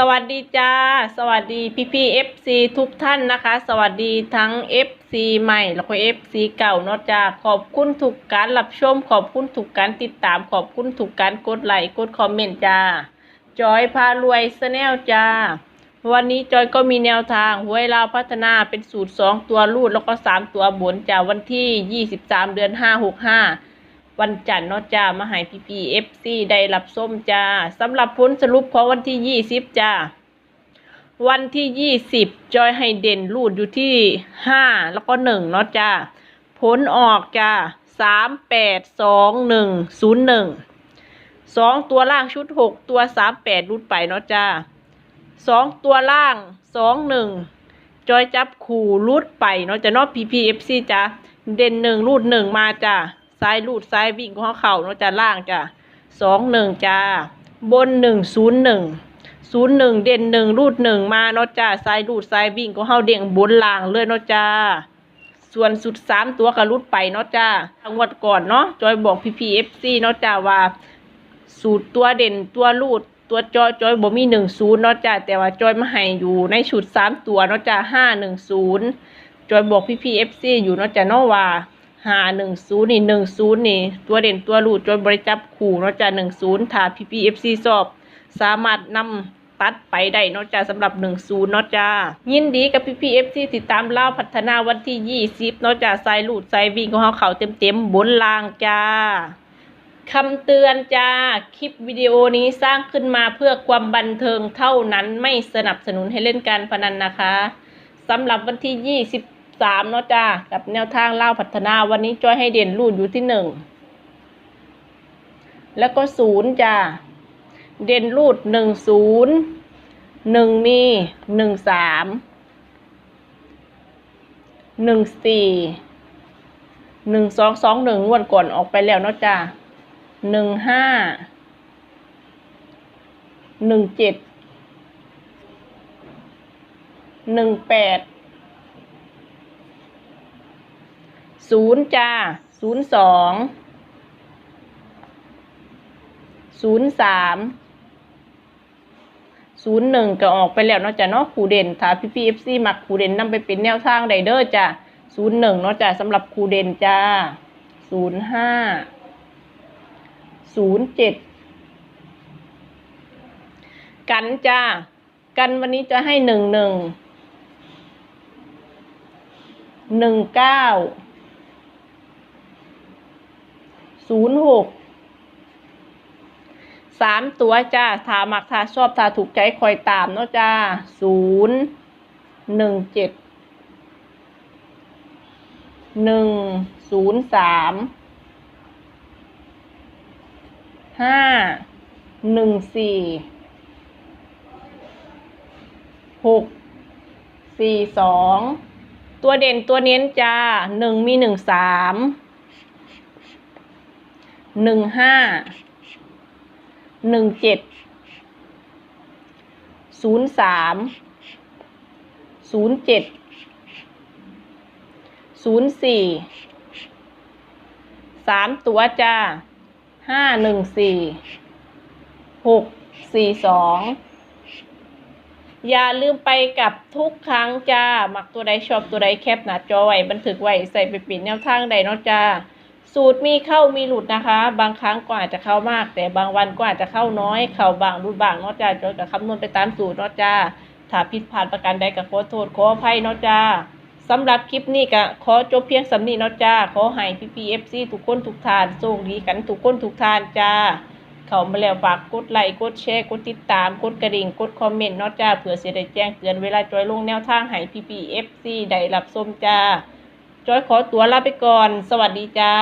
สวัสดีจ้า สวัสดีพี่พี่เอฟซีทุกท่านนะคะ สวัสดีทั้ง FC ใหม่แล้วก็ FC เก่าเนาะจ้าขอบคุณทุกการรับชม ขอบคุณทุกการติดตาม ขอบคุณทุกการกดไลค์กดคอมเมนต์จ้า จอยพารวยสแนลจ้า วันนี้จอยก็มีแนวทางหวยลาพัฒนาเป็นสูตร2ตัวรูดแล้วก็3ตัวบนจ้าวันที่23เดือน565 วันจันทร์เนาะจ้ามาให้พีพีเอฟซีได้รับส้มจ้าสำหรับผลสรุปของวันที่20จ้าวันที่20จอยให้เด่นรูดอยู่ที่5แล้วก็1เนาะจ้าผลออกจ้า3 8 2 1 0 1 2ตัวล่างชุด6ตัว38รูดไปเนาะจ้า2ตัวล่าง2 1จอยจับขู่รูดไปเนาะจะเนอก PPFC จ้าเด่นหนึ่งรูดหนึ่งมาจ้า ซ้ายรูดซ้ายวิ่งของเขาเนาะจ้าล่างจ้าสองหนึ่งจ้า บนหนึ่งศูนย์หนึ่งศูนย์หนึ่งเด่นหนึ่งรูดหนึ่งมาเนาะจ้าซ้ายรูดซ้ายวิ่งของเขาเด่งบนล่างเลยเนาะจ้าส่วนสุดสามตัวก็รุดไปเนาะจ้างวดก่อนเนาะจอยบอก PPFC เนาะจ้าว่า สูตรตัวเด่นตัวรูดตัวจอยจอยบ่มีหนึ่งศูนย์เนาะจ้าแต่ว่าจอยมาให้อยู่ในชุดสามตัวเนาะจ้าห้าหนึ่งศูนย์จอยบอกพี่พีเอฟซีอยู่เนาะจ้าเนาะว่า หาหนึ่งศูนย์นี่หนึ่งศูนย์นี่ ตัวเด่นตัวรูดจอยบริจับขู่เนาะจ้าหนึ่งศูนย์ถ้าพีพีเอฟซีสอบ สามารถนำตัดไปได้เนาะจ้าสำหรับหนึ่งศูนย์เนาะจ้ายินดีกับพีพีเอฟซีติดตามเล่าพัฒนาวันที่ยี่สิบเนาะจ้าสายลูดสายวิ่งของเขาเขาเต็มเต็มๆบนล่างจ้าคำเตือนจ้า คลิปวิดีโอนี้สร้างขึ้นมาเพื่อความบันเทิงเท่านั้นไม่สนับสนุนให้เล่นการพนันนะคะสำหรับวันที่ 23เนาะจ้ากับแนวทางเล่าพัฒนาวันนี้จอยให้เด่นรูดอยู่ที่หนึ่งแล้วก็ศูนย์จ้าเด่นรูดหนึ่งศูนย์หนึ่งมีหนึ่งสามหนึ่งสี่หนึ่งสองสองหนึ่งวันก่อนออกไปแล้วเนาะจ้าหนึ่งห้าหนึ่งเจ็ดหนึ่งแปด ศูนย์จ้าศูนย์สองศูนย์สามศูนย์หนึ่งก็ออกไปแล้วเนาะจ้ะเนาะครูเด่นถ้าพี่พีเอฟซีมักครูเด่นนำไปเป็นแนวทางไดเดอร์จ้ะศูนย์หนึ่งเนาะจ้ะสำหรับครูเด่นจ้าศูนย์ห้าศูนย์เจ็ดกันจ้ากันวันนี้จะให้หนึ่งหนึ่งหนึ่งเก้า ศูนย์หกสามตัวจ้าถามักถ้าชอบถ้าถูกใจคอยตามเนาะจ้าศูนย์หนึ่งเจ็ดหนึ่งศูนย์สามห้าหนึ่งสี่หกสี่สองตัวเด่นตัวเน้นจ้าหนึ่งมีหนึ่งสาม หนึ่งห้าหนึ่งเจ็ดศูนย์สามศูนย์เจ็ดศูนย์สี่สามตัวจ้าห้าหนึ่งสี่หกสี่สองอย่าลืมไปกับทุกครั้งจ้า หมักตัวใดชอบตัวใดแคปหน้าจอไว้บันทึกไว้ใส่ไปปิดแนวทางใดเนาะจ้า สูตรมีเข้ามีหลุดนะคะ บางครั้งก็อาจจะเข้ามาก แต่บางวันก็อาจจะเข้าน้อย เข้าบางรุดบางเนาะจ้าจอยกับคำนวณไปตามสูตรเนาะจ้า ถ้าผิดพลาดประการใดก็ขอโทษขออภัยเนาะจ้าสำหรับคลิปนี้ก็ขอจบเพียงสำนีเนาะจ้า ขอให้พี่พีเอฟซีทุกคนทุกทานโชคดีกันทุกคนทุกทานจ้า เขามาแล้วฝากกดไลค์กดแชร์กดติดตามกดกระดิ่งกดคอมเมนต์เนาะจ้าเผื่อจะได้แจ้งเตือนเวลาจอยลงแนวทางให้พี่พีเอฟซีได้รับชมจ้า จอยขอตัวลาไปก่อน สวัสดีจ้า